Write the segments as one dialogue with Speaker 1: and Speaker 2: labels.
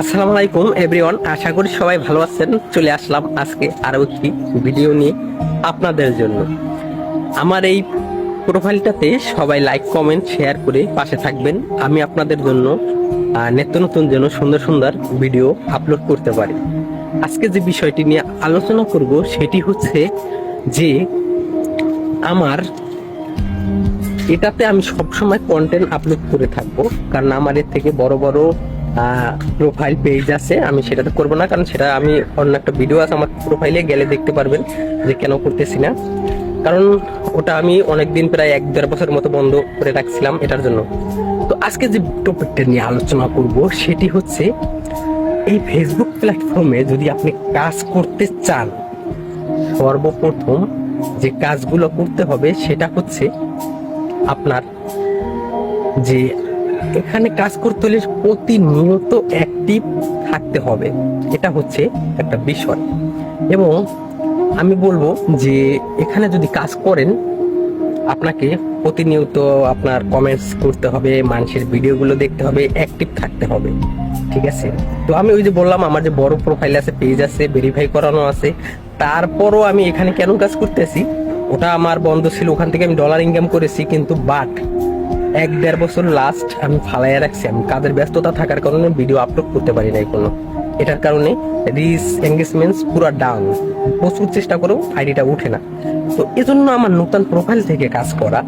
Speaker 1: আসসালামু আলাইকুম এভরিওয়ান আশা করি সবাই ভালো আছেন। চলে আসলাম আজকে আরও একটি ভিডিও নিয়ে আপনাদের জন্য। আমার এই প্রোফাইলটাতে সবাই লাইক কমেন্ট শেয়ার করে পাশে থাকবেন। আমি আপনাদের জন্য নিত্য নতুন যেন সুন্দর সুন্দর ভিডিও আপলোড করতে পারি। আজকে যে বিষয়টি নিয়ে আলোচনা করব, সেটি হচ্ছে যে আমার এটাতে আমি সবসময় কন্টেন্ট আপলোড করে থাকব। কারণ আমার এর থেকে বড় বড় প্রোফাইল পেজ আছে, আমি সেটাতে করব না, কারণ সেটা আমি অন্য একটা ভিডিও আছে আমার প্রোফাইলে গেলে দেখতে পারবেন যে কেন করতেছি না। কারণ ওটা আমি অনেকদিন প্রায় এক দেড় বছর মতো বন্ধ করে রাখছিলাম এটার জন্য। তো আজকে যে টপিকটা নিয়ে আলোচনা করব, সেটি হচ্ছে এই ফেসবুক প্ল্যাটফর্মে যদি আপনি কাজ করতে চান, সর্বপ্রথম যে কাজগুলো করতে হবে, সেটা হচ্ছে আপনার যে এখানে কাজ করতে হলে প্রতিনিয়ত অ্যাক্টিভ থাকতে হবে। এটা হচ্ছে একটা বিষয়। এবং আমি বলব যে এখানে যদি কাজ করেন, আপনাকে প্রতিনিয়ত আপনার কমেন্টস করতে হবে, মানুষের ভিডিওগুলো দেখতে হবে অ্যাক্টিভ থাকতে হবে। ঠিক আছে? তো আমি ওই যে বললাম, আমার যে বড় প্রোফাইল আছে পেজ আছে ভেরিফাই করানো আছে, তারপরও আমি এখানে কেন কাজ করতেছি? ওটা আমার বন্ধ ছিল, ওখান থেকে আমি ডলার ইনকাম করেছি, কিন্তু বাট এক দেড় বছর লাস্ট আমি ফালাইয়া রাখছি। আমি কাজের ব্যস্ততা থাকার কারণে ভিডিও আপলোড করতে পারি নাই কোনো এটার কারণে রিস এঙ্গেজমেন্টস পুরো ডাউন প্রচুর চেষ্টা করেও আইডিটা উঠে না। তো এজন্য আমার নতুন প্রোফাইল থেকে কাজ করা,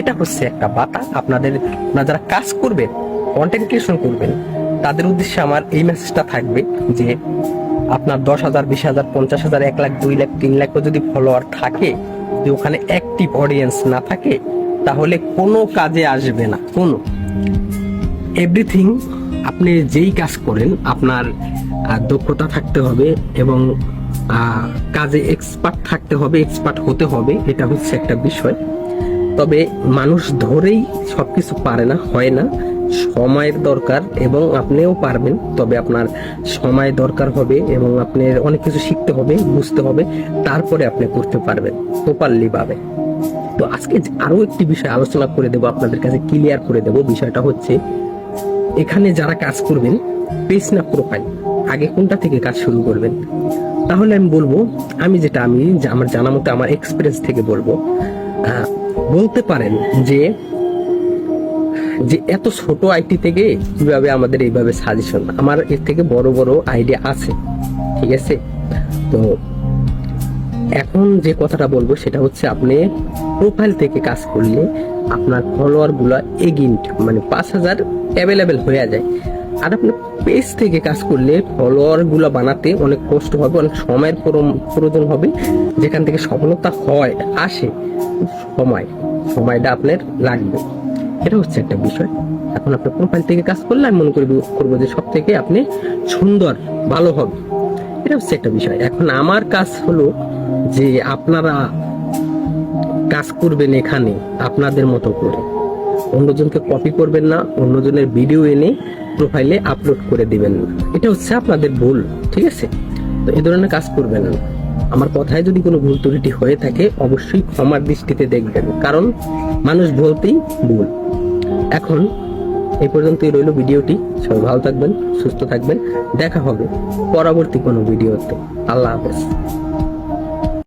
Speaker 1: এটা হচ্ছে একটা বাতা আপনাদের, আপনারা যারা কাজ করবেন কন্টেন্ট ক্রিয়েশন করবেন, তাদের উদ্দেশ্যে আমার এই মেসেজটা থাকবে যে, আপনার দশ হাজার, বিশ হাজার, পঞ্চাশ হাজার, এক লাখ, দুই লাখ, তিন লাখও যদি ফলোয়ার থাকে যে ওখানে অ্যাক্টিভ অডিয়েন্স না থাকে তাহলে কোনো কাজে আসবে না। কোনো। এভরিথিং আপনি যেই কাজ করেন, আপনার দক্ষতা থাকতে হবে এবং কাজে এক্সপার্ট থাকতে হবে এক্সপার্ট হতে হবে, এটা হচ্ছে একটা বিষয়। তবে মানুষ ধরেই সব কিছু পারে না, হয় না। সময়ের দরকার এবং আপনিও পারবেন, তবে আপনার সময় দরকার হবে এবং আপনার অনেক কিছু শিখতে হবে, বুঝতে হবে, তারপরে আপনি করতে পারবেন প্রপারলি ভাবে। তো আজকে আরও একটি বিষয় আলোচনা করে দেব, আপনাদের কাছে ক্লিয়ার করে দেব। বিষয়টা হচ্ছে, এখানে যারা কাজ করবেন পেজ না প্রোফাইল আগে কোনটা থেকে কাজ শুরু করবেন? তাহলে আমি বলব, আমি যেটা, আমি আমার জানা মতো আমার এক্সপিরিয়েন্স থেকে বলব বলতে পারেন যে যে এত ছোট আইটি থেকে কীভাবে আমাদের এইভাবে সাজেশন আমার এর থেকে বড় বড় আইডিয়া আছে, ঠিক আছে? তো এখন যে কথাটা বলব সেটা হচ্ছে আপনি প্রোফাইল থেকে কাজ করলে আপনার ফলোয়ারগুলা এগিন্ট মানে পাঁচ হাজার অ্যাভেলেবেল হয়ে যায়। আর আপনি পেজ থেকে কাজ করলে ফলোয়ারগুলা বানাতে অনেক কষ্ট হবে, অনেক সময়ের প্রয়োজন হবে। যেখান থেকে সফলতা হয়, আসে, সময়, সময়টা আপনার লাগবে। এটা হচ্ছে একটা বিষয়। এখন আপনার প্রোফাইল থেকে কাজ করলে আমি মনে করব করব যে সব থেকে আপনি সুন্দর, ভালো হবে। এটা হচ্ছে একটা বিষয়। এখন আমার কাজ হলো যে আপনারা কাজ করবেন এখানে আপনাদের মতো করে। অন্যজনকে কপি করবেন না, অন্যজনের ভিডিও এনে প্রোফাইলে আপলোড করে দিবেন না। এটা হচ্ছে আপনাদের ভুল, ঠিক আছে? তো এই ধরনের কাজ করবেন না। আমার কথায় যদি কোনো ভুল ত্রুটি হয়ে থাকে, অবশ্যই ক্ষমার দৃষ্টিতে দেখবেন, কারণ মানুষ বলতেই ভুল। এখন এই পর্যন্তই রইল ভিডিওটি। সবাই ভালো থাকবেন, সুস্থ থাকবেন। দেখা হবে পরবর্তী কোনো ভিডিওতে। আল্লাহ হাফেজ।